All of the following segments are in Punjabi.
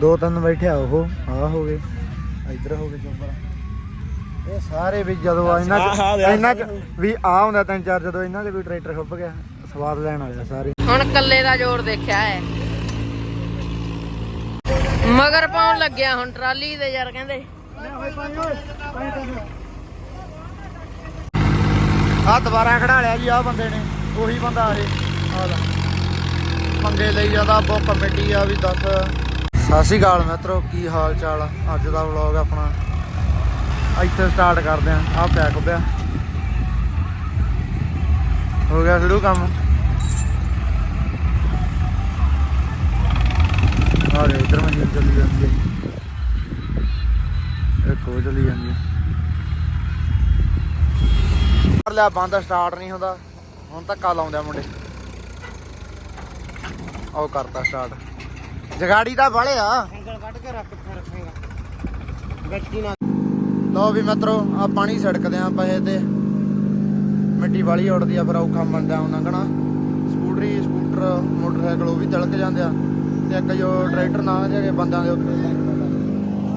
ਦੋ ਤਿੰਨ ਬੈਠੇ ਆ ਉਹ ਆ ਹੋ ਗਏ ਇੱਧਰ ਹੋ ਗਏ ਚੁੱਪਰ ਇਹ ਸਾਰੇ ਵੀ ਜਦੋਂ ਆ ਇਹਨਾਂ ਇਹਨਾਂ ਚ ਵੀ ਆ ਹੁੰਦਾ ਤਿੰਨ ਚਾਰ ਜਦੋਂ ਇਹਨਾਂ ਦੇ ਕੋਈ ਟਰੈਕਟਰ ਖੁੱਪ ਗਿਆ ਸਵਾਦ ਲੈਣ ਆਇਆ ਸਾਰੇ। ਹੁਣ ਕੱਲੇ ਦਾ ਜ਼ੋਰ ਦੇਖਿਆ ਹੈ। ਮਗਰ ਪਾਉਣ ਲੱਗਿਆ ਹੁਣ ਟਰਾਲੀ ਦੇ ਯਾਰ ਕਹਿੰਦੇ। ਆ ਦੁਬਾਰਾ ਖੜਾ ਲਿਆ ਜੀ ਆ ਬੰਦੇ ਨੇ ਉਹੀ ਬੰਦਾ ਆ ਇਹ ਆ ਲੈ। ਪੰਗੇ ਲਈ ਜਾਂਦਾ ਬਹੁਤ ਕਮੇਟੀ ਆ ਵੀ ਦੱਸ। ਸਤਿ ਸ਼੍ਰੀ ਅਕਾਲ ਮਿੱਤਰੋ, ਕੀ ਹਾਲ ਚਾਲ? ਆ ਅੱਜ ਦਾ ਵਲੌਗ ਆਪਣਾ। ਇੱਥੇ ਸਟਾਰਟ ਕਰਦੇ ਆ ਆ ਪਿਆ ਕੁੱਬਿਆ ਹੋ ਗਿਆ ਸ਼ੁਰੂ ਕੰਮ। ਆ ਦੇ ਇਧਰ ਮਸ਼ੀਨ ਚੱਲੀ ਜਾਂਦੀ ਹੈ। ਇੱਕ ਉਹ ਚੱਲੀ ਜਾਂਦੀ ਹੈ। ਕਰ ਲਿਆ ਬੰਦ ਸਟਾਰਟ ਨਹੀਂ ਹੁੰਦਾ। ਹੁਣ ਧੱਕਾ ਲਾਉਂਦੇ ਆ ਮੁੰਡੇ। ਉਹ ਕਰਤਾ ਸਟਾਰਟ ਜਗਾੜੀ ਦਾ ਬਾਲੇ ਆ। ਸਿੰਗਲ ਕੱਢ ਕੇ ਰੱਖ ਕਿੱਥੇ ਰੱਖੇਗਾ। ਗੱਟੀ ਨਾ ਲਓ ਵੀ ਮਿੱਤਰੋ ਆ ਪਾਣੀ ਸੜਕਦੇ ਆ ਪਏ ਤੇ। ਮਿੱਟੀ ਵਾਲੀ ਉੱਡਦੀ ਆ ਫਿਰ ਔਖਾ ਮੰਨਦਾ ਉਹ ਲੰਘਣਾ ਸਕੂਟਰੀ ਸਕੂਟਰ ਮੋਟਰਸਾਈਕਲ ਉਹ ਵੀ ਤਿਲਕ ਜਾਂਦੇ ਆ। ਤੇ ਇੱਕ ਜੋ ਟਰੈਕਟਰ ਨਾ ਜਿਹੜੇ ਬੰਦਿਆਂ ਦੇ ਉੱਤੇ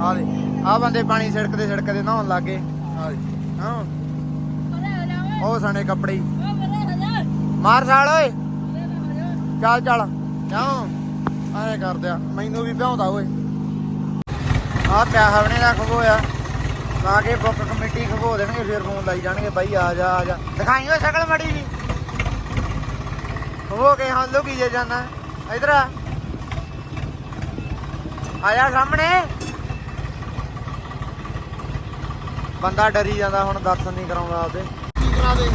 ਆ ਦੇ ਆ ਬੰਦੇ ਪਾਣੀ ਸੜਕਦੇ ਸੜਕਦੇ ਨਹਾਉਣ ਲੱਗੇ। ਆ ਦੇ ਹਾਂ। ਉਹ ਸਣੇ ਕੱਪੜੇ। ਮਾਰ ਸਾਲ ਓਏ। ਚੱਲ ਚੱਲ। ਜਾਓ। ਐ ਕਰਦੇ ਮੈਨੂੰ ਵੀ ਭਿਆਉਂਦਾ ਓਏ। ਆ ਪਿਆ ਹਵਣੇ ਦਾ ਖਬੋਇਆ ਲਾ ਕੇ ਬੁੱਕ ਕਮੇਟੀ ਖਬੋ ਦੇਣਗੇ, ਫਿਰ ਫੋਨ ਲਾਈ ਜਾਣਗੇ, ਬਾਈ ਆ ਜਾ ਆ ਜਾ। ਦਿਖਾਈ ਓਏ ਸ਼ਕਲ ਮੜੀ ਜੀ। ਖਬੋ ਕੇ ਹਾਂ ਲੁਕੀ ਜੇ ਜਾਣਾ ਇਧਰ ਆ। ਆ ਸਾਹਮਣੇ। ਬੰਦਾ ਡਰੀ ਜਾਂਦਾ, ਹੁਣ ਦਰਸ਼ਨ ਨਹੀਂ ਕਰਾਉਂਦਾ ਆਪਦੇ। ਕਰਾ ਦੇ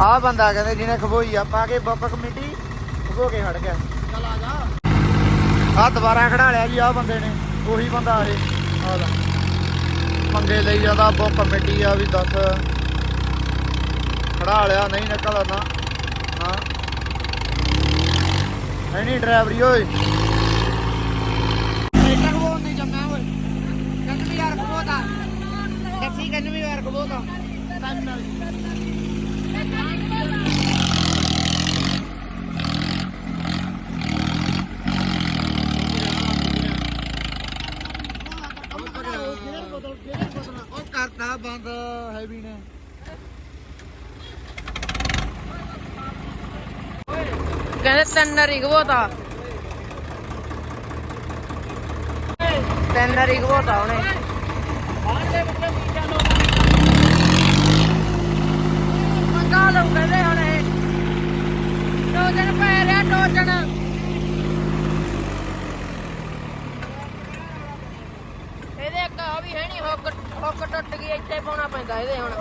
ਆ ਬੰਦਾ ਕਹਿੰਦੇ ਜਿਹਨੇ ਖਬੋਈ ਆ, ਪਾ ਕੇ ਬੁੱਕ ਕਮੇਟੀ ਖਬੋ ਕੇ ਹਟ ਗਿਆ। ਚੱਲ ਆ ਜਾ। ਆ ਦੁਬਾਰਾ ਖੜਾ ਲਿਆ ਜੀ ਆ ਬੰਦੇ ਨੇ, ਉਹੀ ਬੰਦਾ ਇਹ। ਆ ਲੈ। ਮੰਗੇ ਲਈ ਜਾਂਦਾ, ਬਹੁਤ ਕਮੇਟੀ ਆ ਵੀ ਦੱਸ। ਖੜਾ ਲਿਆ, ਨਹੀਂ ਨਿਕਲਦਾ ਨਾ। ਹਾਂ। ਨਹੀਂ ਨਹੀਂ ਡਰਾਈਵਰੀ, ਓਏ ਟਰੈਕਟਰ ਕੋਲ ਨਹੀਂ ਜੰਮਿਆ ਓਏ ਕੰਨ ਵੀ ਯਾਰ ਕਬੋਤਾ ਦੱਸੀ ਕੰਨ ਵੀ ਯਾਰ ਕਬੋਤਾ ਟਾਈਮ ਨਾਲ ਉਹ ਕਰਤਾ ਬੰਦ ਹੈਵੀ ਨੇ। ਕਹਿੰਦੇ ਤਿੰਨ ਰਿਗਵੋਤਾ ਤਿੰਨ ਰਿਗਵੋਤਾ ਉਹਨੇ। ਮੰਗਾ ਲਓ ਕਹਿੰਦੇ ਹੁਣ ਇਹ ਟੋਜਨ ਪੈ ਰਿਹਾ ਟੋਜਨ ਇਹਦੇ ਇੱਕ ਆ ਵੀ ਹੈ ਨਹੀਂ ਹੁੱਕ ਹੁੱਕ ਟੁੱਟ ਗਈ ਇੱਥੇ ਪਾਉਣਾ ਪੈਂਦਾ ਇਹਦੇ ਹੁਣ?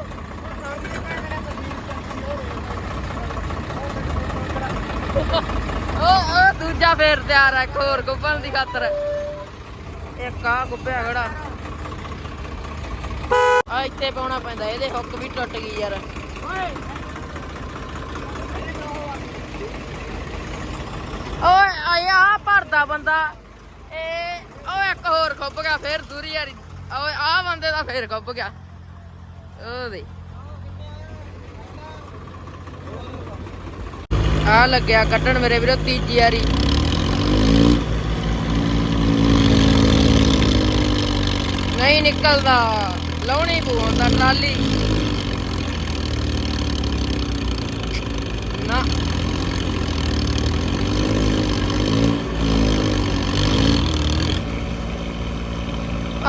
ਉਹ ਉਹ ਦੂਜਾ ਫੇਰ ਤਿਆਰ ਹੈ ਇੱਕ ਹੋਰ ਗੁੱਬਣ ਦੀ ਖਾਤਰ। ਇੱਕ ਆ ਗੁੱਬਿਆ ਖੜਾ। ਆ ਇੱਥੇ ਪਾਉਣਾ ਪੈਂਦਾ, ਇਹਦੇ ਹੁੱਕ ਵੀ ਟੁੱਟ ਗਈ ਯਾਰ। ਓਏ ਆਇਆ ਭਰਦਾ ਬੰਦਾ। ਇਹ ਉਹ ਇੱਕ ਹੋਰ ਖੁੱਬ ਗਿਆ, ਫੇਰ ਦੂਰੀ ਯਾਰੀ ਓਏ ਆ ਬੰਦੇ ਦਾ ਫੇਰ ਖੁੱਬ ਗਿਆ। ਉਹ ਆ ਲੱਗਿਆ ਕੱਢਣ ਮੇਰੇ ਵੀਰੋ, ਤੀਜੀ ਵਾਰੀ। ਨਹੀਂ ਨਿਕਲਦਾ। ਲਾਉਣੀ ਪਊਂਦਾ ਟਰਾਲੀ ਨਾ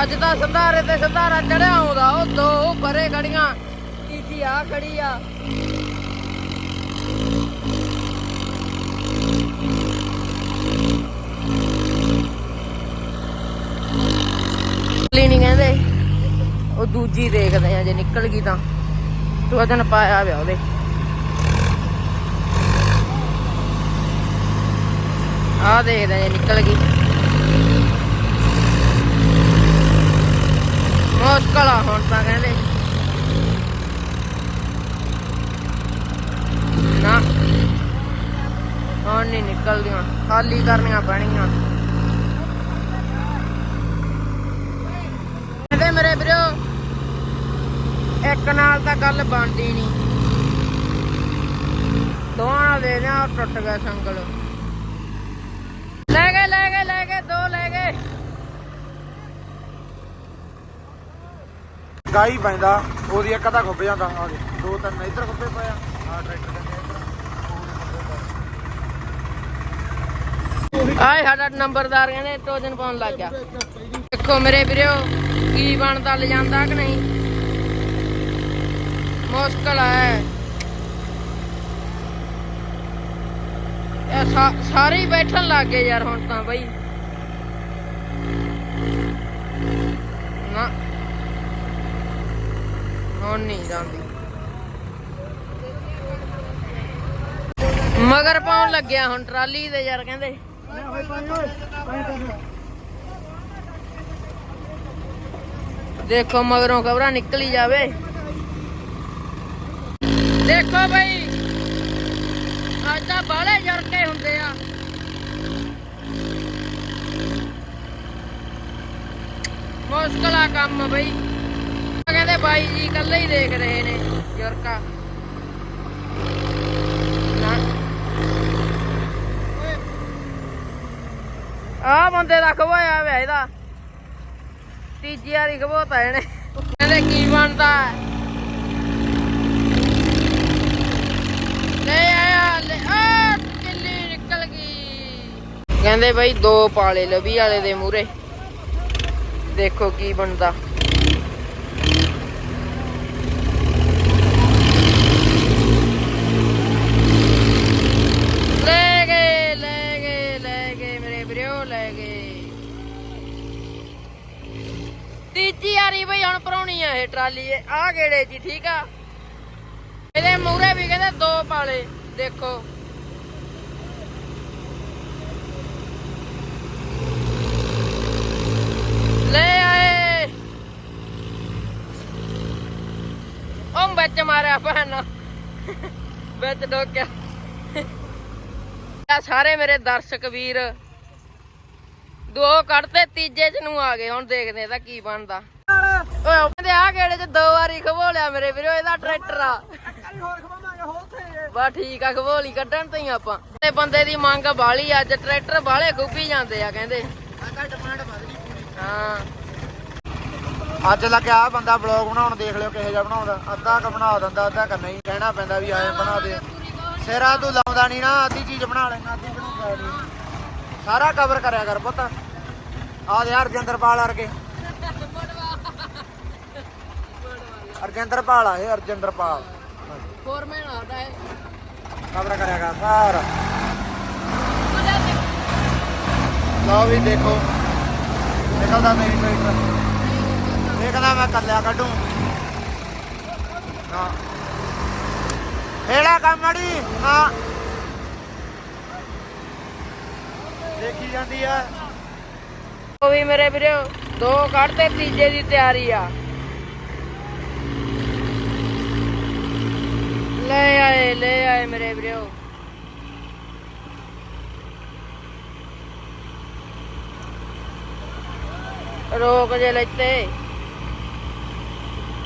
ਅੱਜ ਤਾਂ ਸੰਧਾਰੇ ਤੇ ਸੰਧਾਰਾ ਚੜਿਆ ਆਉਂਦਾ, ਉਹ ਦੋ ਪਰੇ ਖੜੀਆਂ, ਤੀਜੀ ਆ ਖੜੀ ਆ। ਨਿਕਲੀ ਨਹੀਂ ਕਹਿੰਦੇ, ਉਹ ਦੂਜੀ ਦੇਖਦੇ ਆ, ਜੇ ਨਿਕਲ ਗਈ ਤਾਂ। ਵਜਨ ਪਾਇਆ ਵਿਆ ਉਹਦੇ। ਆ ਦੇਖਦੇ ਆ, ਜੇ ਨਿਕਲ ਗਈ। ਮੁਸ਼ਕਲ ਆ ਹੁਣ ਤਾਂ ਕਹਿੰਦੇ। ਨਾ। ਹੁਣ ਨਹੀਂ ਨਿਕਲਦੀਆਂ। ਖਾਲੀ ਕਰਨੀਆਂ ਪੈਣੀਆਂ। ਕਹਿੰਦੇ ਮੇਰੇ ਵੀਰੋ, ਇੱਕ ਨਾਲ ਤਾਂ ਗੱਲ ਬਣਦੀ ਨਹੀਂ। ਦੋਵਾਂ ਦੇ ਦਿਆਂ, ਟੁੱਟ ਗਿਆ ਸੰਗਲ। ਲੈ ਗਏ ਲੈ ਗਏ ਲੈ ਗਏ, ਦੋ ਲੈ ਗਏ ਗਾਈ ਪੈਂਦਾ, ਉਹਦੀ ਇੱਕ ਅੱਧਾ ਖੁੱਬ ਜਾਂਦਾ, ਆ ਦੇ ਦੋ ਤਿੰਨ ਇੱਧਰ ਖੁੱਬੇ ਪਏ ਆ ਆ ਟਰੈਕਟਰ ਕਹਿੰਦੇ ਆਏ ਸਾਡਾ ਨੰਬਰਦਾਰ ਕਹਿੰਦੇ ਟੋਜਨ ਪਾਉਣ ਲੱਗ ਗਿਆ। ਦੇਖੋ ਮੇਰੇ ਵੀਰੋ, ਕੀ ਬਣਦਾ, ਲਿਜਾਂਦਾ ਕਿ ਨਹੀਂ? ਮੁਸ਼ਕਲ ਹੈ ਇਹ। ਸਾਰੇ ਹੀ ਬੈਠਣ ਲੱਗ ਗਏ ਯਾਰ ਹੁਣ ਤਾਂ ਬਈ ਨਾ ਹੁਣ ਨਹੀਂ ਜਾਂਦੀ। ਮਗਰ ਪਾਉਣ ਲੱਗਿਆ ਹੁਣ ਟਰਾਲੀ ਦੇ ਯਾਰ ਕਹਿੰਦੇ। ਦੇਖੋ ਮਗਰੋਂ ਖਬਰਾਂ ਨਿਕਲੀ ਜਾਵੇ। ਦੇਖੋ ਬਈ, ਅੱਜ ਤਾਂ ਬਾਲੇ ਜਰਕੇ ਹੁੰਦੇ ਆ। ਮੁਸ਼ਕਲ ਆ ਕੰਮ ਬਈ। ਕਹਿੰਦੇ ਬਾਈ ਜੀ ਇਕੱਲੇ ਹੀ ਦੇਖ ਰਹੇ ਨੇ, ਜਰਕਾ। ਆ ਬੰਦੇ ਦਾ ਖਵਾਇਆ ਹੋਇਆ ਇਹਦਾ। ਤੀਜੀ ਵਾਰੀ ਖਵਾਤਾ ਇਹਨੇ। ਕਹਿੰਦੇ ਕੀ ਬਣਦਾ? ਲੈ ਆਇਆ, ਲੈ। ਆ, ਕਿੱਲੀ ਨਿਕਲ ਗਈ। ਕਹਿੰਦੇ ਬਈ ਦੋ ਪਾਲੇ ਲਵੀ ਵਾਲੇ ਦੇ ਮੂਰੇ ਦੇਖੋ ਕੀ ਬਣਦਾ ਲੈ ਗਏ ਲੈ ਗਏ ਲੈ ਗਏ ਮੇਰੇ ਵੀਰੋ ਲੈ ਗਏ ਤੀਜੀ ਵਾਰੀ ਬਈ, ਹੁਣ ਪਰੌਣੀ ਆ ਇਹ ਟਰਾਲੀ। ਇਹ ਆ ਗੇੜੇ ਜੀ, ਠੀਕ ਆ? ਇਹਦੇ ਮੂਰੇ ਵੀ ਕਹਿੰਦੇ ਦੋ ਪਾਲੇ, ਦੇਖੋ। ਲੈ ਆਏ। ਉਹ ਵਿੱਚ ਮਾਰਿਆ ਭੈਣ। ਵਿੱਚ ਡੋਕਿਆ। ਸਾਰੇ ਮੇਰੇ ਦਰਸ਼ਕ ਵੀਰ। ਦੋ ਕੱਢਤੇ ਤੀਜੇ ਚ ਨੂੰ ਆ ਗਏ, ਹੁਣ ਦੇਖਦੇ ਇਹਦਾ ਕੀ ਬਣਦਾ। ਓਏ ਉਹਦੇ ਆ ਗੇੜੇ ਚ ਦੋ ਵਾਰੀ ਖਵੋਲਿਆ ਮੇਰੇ ਵੀਰੋ, ਇਹਦਾ ਟਰੈਕਟਰ ਆ। ਬਾ ਠੀਕ ਆ ਖਵੋਲੀ ਕੱਢਣ ਤੇ ਹੀ ਆਪਾਂ। ਤੇ ਬੰਦੇ ਦੀ ਮੰਗ ਬਾਲੀ ਅੱਜ ਟਰੈਕਟਰ ਬਾਲੇ ਖੁੱਬੀ ਜਾਂਦੇ ਆ, ਕਹਿੰਦੇ। ਹਾਂ। ਅੱਜ ਲੱਗਿਆ ਆ ਬੰਦਾ ਬਲੌਗ ਬਣਾਉਣ ਦੇਖ ਲਿਓ, ਕਿਹੋ ਜਿਹਾ ਬਣਾਉਂਦਾ। ਅੱਧਾ ਕ ਬਣਾ ਦਿੰਦਾ, ਅੱਧਾ ਕ ਨਹੀਂ, ਕਹਿਣਾ ਪੈਂਦਾ ਵੀ ਆਏ ਬਣਾ ਦੇ। ਸਿਰਾ ਤੂੰ ਲਾਉਂਦਾ ਨਹੀਂ ਨਾ, ਅੱਧੀ ਚੀਜ਼ ਬਣਾ ਲੈਣਾ ਅੱਧੀ ਬਣਾਉਂਦਾ ਨਹੀਂ ਸਾਰਾ ਕਵਰ ਕਰਿਆ ਕਰ ਪੁੱਤ। ਆ ਦੇ ਅਰਜਿੰਦਰਪਾਲ ਵਰਗੇ। ਅਰਜਿੰਦਰਪਾਲ ਆ ਇਹ ਅਰਜਿੰਦਰਪਾਲ। ਫੋਰਮੈਨ ਆਦਾ ਹੈ ਕਵਰ ਕਰਿਆ ਕਰ ਸਾਰਾ। ਲਓ ਵੀ ਦੇਖੋ। ਨਿਕਲਦਾ ਮੇਰੀ ਟਰੈਕਟਰ ਦੇਖਦਾ ਮੈਂ ਕੱਲਿਆ ਕੱਢੂ। ਨਾ ਹੇੜਾ ਕੰਮੜੀ ਹਾਂ। ਦੇਖੀ ਜਾਂਦੀ ਆ। ਉਹ ਵੀ ਮੇਰੇ ਵੀਰੋ, ਦੋ ਕੱਢਤੇ ਤੀਜੇ ਦੀ ਤਿਆਰੀ ਆ। ਲੈ ਆਏ ਲੈ ਆਏ ਮੇਰੇ ਵੀਰੋ। ਰੋਕ ਜੇ ਲੈਤੇ।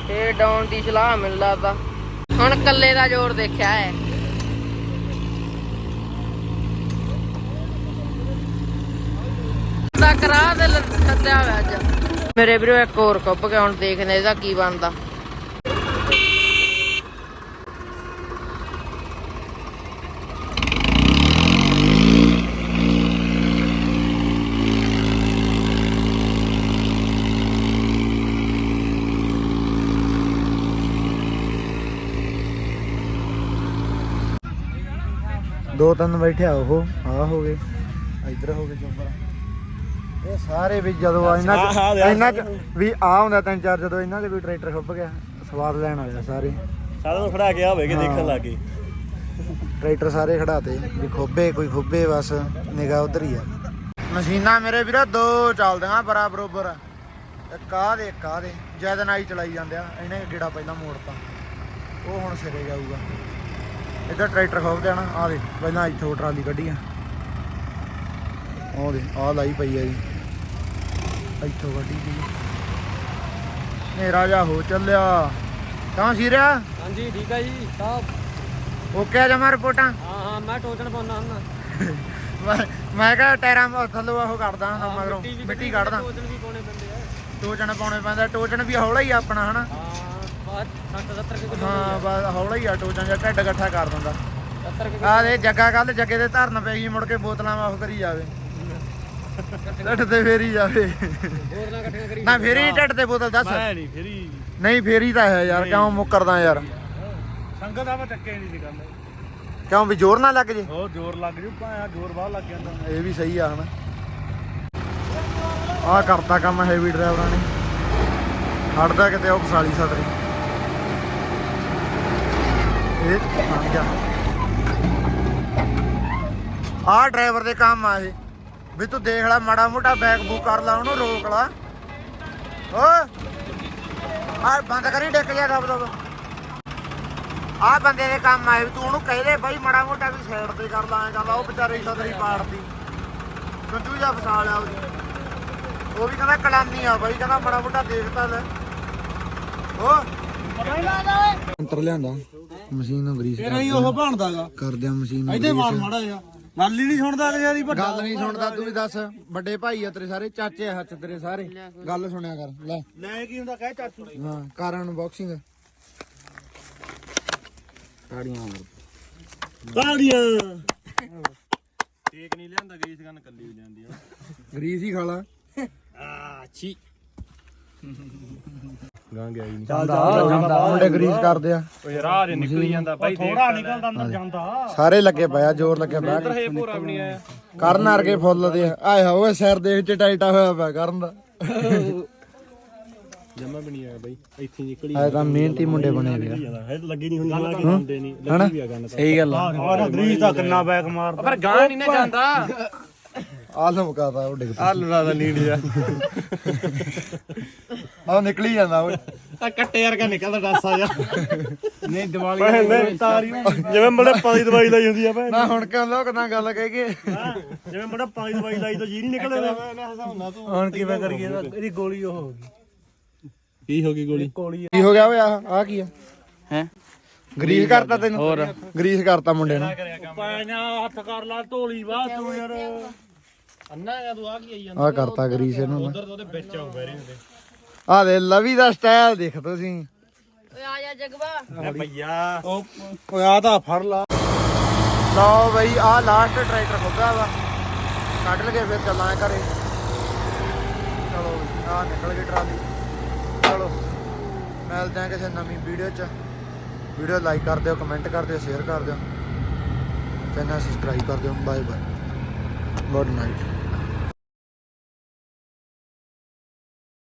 ਫੇਰ ਡਾਉਣ ਦੀ ਸਲਾਹ ਮਿਲ ਲੱਗਦਾ ਹੁਣ ਕੱਲੇ ਦਾ ਜ਼ੋਰ ਦੇਖਿਆ ਹੈ। ਦਾ ਕਰਾ ਦੇ ਸੱਦਿਆ ਹੋਇਆ ਅੱਜ। ਮੇਰੇ ਵੀਰੋ, ਇੱਕ ਹੋਰ ਕੁੱਪ ਗਿਆ ਹੁਣ ਦੇਖਦੇ ਇਹਦਾ ਕੀ ਬਣਦਾ। ਦੋ ਤਿੰਨ ਬੈਠਿਆ ਉਹ ਆ ਹੋ ਗਏ ਇੱਧਰ ਹੋ ਗਏ ਚੁੱਪਰ ਇਹ ਸਾਰੇ ਵੀ ਜਦੋਂ ਆ ਇਹਨਾਂ ਚ ਇਹਨਾਂ ਚ ਵੀ ਆ ਹੁੰਦਾ ਤਿੰਨ ਚਾਰ ਜਦੋਂ ਇਹਨਾਂ ਦੇ ਵੀ ਟਰੈਕਟਰ ਖੁੱਭ ਗਿਆ ਸਵਾਦ ਲੈਣ ਆਇਆ ਸਾਰੇ। ਸਾਰਿਆਂ ਨੂੰ ਖੜਾ ਕੇ ਹੋਵੇਗੇ ਹਾਂ। ਦੇਖਣ ਲੱਗੇ। ਟਰੈਕਟਰ ਸਾਰੇ ਖੜਾਤੇ ਵੀ ਖੋਬੇ ਕੋਈ ਖੋਬੇ ਬਸ ਨਿਗਾਹ ਉਧਰ ਹੀ ਆ। ਮਸ਼ੀਨਾਂ ਮੇਰੇ ਵੀਰਾ ਦੋ ਚੱਲਦੀਆਂ ਬਰਾ ਬਰੋਬਰ। ਇੱਕ ਆ ਦੇ ਇੱਕ ਆ ਦੇ। ਜੈਦ ਹੀ ਚਲਾਈ ਜਾਂਦੇ ਆ ਇਹਨੇ ਗੇੜਾ ਪਹਿਲਾਂ ਮੋੜਤਾ। ਉਹ ਹੁਣ ਸਿਰੇ ਜਾਊਗਾ। ਇੱਧਰ ਟਰੈਕਟਰ ਖੋਬਦੇ ਆ ਨਾ ਆ ਦੇ ਪਹਿਲਾਂ ਇੱਥੋਂ ਟਰਾਲੀ ਕੱਢੀ ਆ। ਉਹ ਦੇ ਆ ਲਾਈ ਪਈ ਆ ਜੀ। ਇੱਥੋਂ ਕੱਢੀ ਸੀ ਮੇਰਾ ਜਾ ਹੋ ਚੱਲਿਆ। ਤਾਂ ਸੀਰਿਆ? ਹਾਂਜੀ ਠੀਕ ਆ ਜੀ ਸਾਹਿਬ ਓਕੇ ਆ ਜਮਾ ਰਿਪੋਰਟਾਂ? ਹਾਂ ਹਾਂ ਮੈਂ ਟੋਚਣ ਪਾਉਣਾ ਹੁੰਦਾ। ਮੈਂ- ਮੈਂ ਕਿਹਾ ਟਾਇਰਾਂ ਮਾ- ਥੱਲੋਂ ਉਹ ਕੱਢਦਾ ਹੁੰਦਾ ਮਗਰੋਂ। ਮਿੱਟੀ ਕੱਢਦਾ। ਟੋਚਣ ਵੀ ਪਾਉਣੇ ਪੈਂਦੇ ਆ। ਟੋਚਨ ਪਾਉਣੇ ਪੈਂਦਾ ਟੋਚਨ ਵੀ ਹੌਲਾ ਹੀ ਆ ਆਪਣਾ ਹਨਾ? ਹਾਂ ਬਾਅਦ 60 70 ਕਿਲੋ ਹਾਂ ਬਸ ਹੌਲਾ ਹੀ ਆ ਟੋਚਨ ਜਾਂ ਢੱਡ ਇਕੱਠਾ ਕਰ ਦਿੰਦਾ। 70 ਕਿਲੋ। ਆ ਦੇ ਜੱਗਾ ਕੱਲ ਜੱਗੇ ਦੇ ਧਰਨ ਪੈ ਗਈ ਮੁੜ ਕੇ ਬੋਤਲਾਂ ਮਾਫ ਕਰੀ ਜਾਵੇ। ਢੱਡ ਤੇ ਫੇਰੀ ਜਾਵੇ। ਹੋਰ ਨਾ ਇਕੱਠੀਆਂ ਕਰੀ ਨਾ ਫੇਰੀ ਢੱਡ ਤੇ ਬੋਤਲ ਦੱਸ। ਮੈਂ ਨਹੀਂ ਫੇਰੀ ਨਹੀਂ ਫੇਰੀ ਤਾਂ ਹੈ ਯਾਰ ਕਿਉਂ ਮੁੱਕਰਦਾ ਯਾਰ? ਸੰਗਤ ਆਵਾ ਚੱਕੇ ਨਹੀਂ ਦੀ ਗੱਲ। ਕਿਉਂ ਵੀ ਜ਼ੋਰ ਨਾ ਲੱਗ ਜੇ? ਹੋਰ ਜ਼ੋਰ ਲੱਗ ਜੂ ਭਾਇਆ ਜ਼ੋਰ ਬਾਹਰ ਲੱਗ ਜਾਂਦਾ ਇਹ ਵੀ ਸਹੀ ਆ ਹਨਾ। ਆ ਕਰਤਾ ਕੰਮ ਹੈਵੀ ਡਰਾਈਵਰਾਂ ਨੇ। ਹਟਦਾ ਕਿਤੇ ਉਹ ਫਸਾਲੀ ਸਤਰੀ ਇਹ ਗਿਆ। ਆ ਡਰਾਈਵਰ ਦੇ ਕੰਮ ਆ ਇਹ। ਵੀ ਤੂੰ ਦੇਖ ਲੈ ਮਾੜਾ ਮੋਟਾ ਬੈਕ ਬੂਕ ਕਰ ਲਾ ਉਹਨੂੰ ਰੋਕ ਲਾ। ਓ ਆ ਬੰਦ ਕਰੀ ਡਿੱਕ ਜਾ ਦਬ ਦਬ। ਆ ਬੰਦੇ ਦੇ ਕੰਮ ਆਏ ਤੂੰ ਉਹਨੂੰ ਕਹਿ ਦੇ ਬਾਈ ਮਾੜਾ ਮੋਟਾ ਵੀ ਸਾਈਡ ਤੇ ਕਰ ਲਾ ਐਂ ਕਰ ਲਾ ਉਹ ਵਿਚਾਰੇ ਸਦਰੀ ਪਾੜਦੀ। ਕੰਜੂ ਜਾ ਫਸਾ ਲਿਆ ਉਹਦੀ। ਉਹ ਵੀ ਕਹਿੰਦਾ ਕਲਾਨੀ ਆ ਬਾਈ ਕਹਿੰਦਾ ਮਾੜਾ ਮੋਟਾ ਦੇਖ ਤਾਂ ਲੈ। ਓ! ਅੰਤਰ ਲਿਆਂਦਾ। ਮਸ਼ੀਨ ਨੂੰ ਗਰੀਸ ਤੇਰਾ ਹੀ ਉਹ ਬਣਦਾਗਾ ਕਰਦੇ ਆ। ਮਸ਼ੀਨ ਨੂੰ ਇਹਦੇ ਮਾਰ ਮਾੜਾ ਜਿਹਾ। ਗੱਲ ਹੀ ਨਹੀਂ ਸੁਣਦਾ ਕਿ ਯਾਰੀ ਵੱਡਾ। ਗੱਲ ਨਹੀਂ ਸੁਣਦਾ ਤੂੰ ਵੀ ਦੱਸ। ਵੱਡੇ ਭਾਈ ਆ ਤੇਰੇ ਸਾਰੇ ਚਾਚੇ ਆ ਹੱਥ ਤੇਰੇ ਸਾਰੇ। ਗੱਲ ਸੁਣਿਆ ਕਰ ਲੈ। ਲੈ ਕੀ ਹੁੰਦਾ ਕਹਿ ਚਾਚੂ ਹਾਂ ਕਰ ਅਨਬਾਕਸਿੰਗ ਤਾੜੀਆਂ ਤਾੜੀਆਂ। ਕੇਕ ਨਹੀਂ ਲਿਆਂਦਾ ਗਈ ਇਸ ਗਨ ਕੱਲੀ ਹੋ ਜਾਂਦੀ ਆ। ਗਰੀਸ ਹੀ ਖਾ ਲਾ। ਆ ਛੀ। ਗਾਂ ਗਿਆ ਹੀ ਨਹੀਂ ਮੁੰਡੇ ਗਰੀਸ ਕਰਦੇ ਆ। ਓਏ ਰਾਹ ਦੇ ਨਿਕਲੀ ਜਾਂਦਾ ਬਾਈ ਥੋੜਾ ਨਿਕਲਦਾ ਅੰਦਰ ਜਾਂਦਾ। ਸਾਰੇ ਲੱਗੇ ਪਿਆ ਜ਼ੋਰ ਲੱਗਿਆ ਪਿਆ। ਇਹ ਭੋਰਾ ਵੀ ਨਹੀਂ ਆਇਆ। ਕਰਨ ਵਰਗੇ ਫੁੱਲ ਦੇ। ਆਏ ਹੋਏ ਸਿਰ ਦੇਖ ਚ ਟਾਈਟਾ ਹੋਇਆ ਪਿਆ ਕਰਨ ਦਾ। ਜਮਾ ਵੀ ਨਹੀਂ ਆਇਆ ਬਾਈ ਇੱਥੇ ਨਿਕਲੀ ਆਏ ਤਾਂ ਮਿਹਨਤੀ ਮੁੰਡੇ ਬਣੇ ਆ। ਹੈ ਲੱਗੀ ਨਹੀਂ ਹੁੰਦੀ ਨਾ ਹੁੰਦੇ ਨਹੀਂ ਲੱਗੀ ਵੀ ਆ ਗੰਨ ਸਹੀ ਗੱਲ ਆ। ਆਹ ਗਰੀਸ ਦਾ ਕਿੰਨਾ ਬੈਕ ਮਾਰਦਾ। ਪਰ ਗਾਂ ਨਹੀਂ ਨਾ ਜਾਂਦਾ। ਆ ਲਮਕਾਤਾ ਉਹ ਡਿੱਗ ਪਿਆ। ਆਲੂ ਦਾ ਲੀਡ ਜਾ ਆ ਨਿਕਲੀ ਜਾਂਦਾ ਓਏ। ਆ ਕੱਟੇ ਵਰਗਾ ਨਿਕਲਦਾ ਡਾਸਾ ਜਾ ਨਹੀਂ ਦਿਵਾਲੀ ਤਾਰੀ ਜਿਵੇਂ ਮੁੰਡੇ ਪਾਣੀ ਦਵਾਈ ਲਾਈ ਹੁੰਦੀ ਆ ਭੈਣ। ਨਾ ਹੁਣ ਕਿਉਂ ਲੋਕ ਨਾ ਗੱਲ ਕਹਿ ਕੇ। ਜਿਵੇਂ ਮੁੰਡਾ ਪਾਣੀ ਦਵਾਈ ਲਾਈ ਤਾਂ ਜੀ ਨਹੀਂ ਨਿਕਲਦਾ ਤੂੰ ਹੁਣ ਕਿਵੇਂ ਕਰੀਏ ਇਹਦੀ ਗੋਲੀ ਉਹ ਹੋ ਗਈ। ਕੀ ਹੋ ਗਈ ਗੋਲੀ? ਕੀ ਹੋ ਗਿਆ ਓਏ ਆ ਆ ਕੀ ਆ? ਹੈ? ਗਰੀਸ ਕਰਤਾ ਤੈਨੂੰ। ਹੋਰ? ਗਰੀਸ ਕਰਤਾ ਮੁੰਡੇ ਨੂੰ। ਪਾਣਾ ਹੱਥ ਕਰ ਲਾ ਢੋਲੀ ਬਾਹ ਤੂੰ ਯਾਰ। ਅੰਨਾ ਤੂੰ ਆ ਕੀ ਆਈ ਜਾਂਦਾ? ਆ ਕਰਤਾ ਗਰੀਸ ਇਹਨੂੰ ਉਧਰ ਤੋਂ ਉਹਦੇ ਵਿੱਚ ਆਉ ਬੈਰਿੰਗ ਦੇ ਆ ਦੇ ਲਵੀ ਦਾ ਸਟਾਈਲ ਦੇਖ ਤੁਸੀਂ। ਓਏ ਆ ਜਾ ਜਗਵਾ। ਭਈਆ। ਓਏ ਆ ਤਾਂ ਫੜ ਲਾ। ਲਓ ਬਈ ਆ ਲਾਸਟ ਟਰੈਕਟਰ ਖੁੱਬਿਆ ਵਾ। ਕੱਢ ਲਗੇ ਫਿਰ ਚੱਲਾਂਗੇ ਘਰੇ। ਚਲੋ ਆ ਨਿਕਲ ਗਈ ਟਰਾਲੀ। ਚਲੋ ਮਿਲਦੇ ਆ ਕਿਸੇ ਨਵੀਂ ਵੀਡੀਓ 'ਚ। ਵੀਡੀਓ ਲਾਈਕ ਕਰ ਦਿਓ ਕਮੈਂਟ ਕਰ ਦਿਓ ਸ਼ੇਅਰ ਕਰ ਦਿਓ। ਚੈਨਲ ਸਬਸਕ੍ਰਾਈਬ ਕਰ ਦਿਓ। Bye bye good night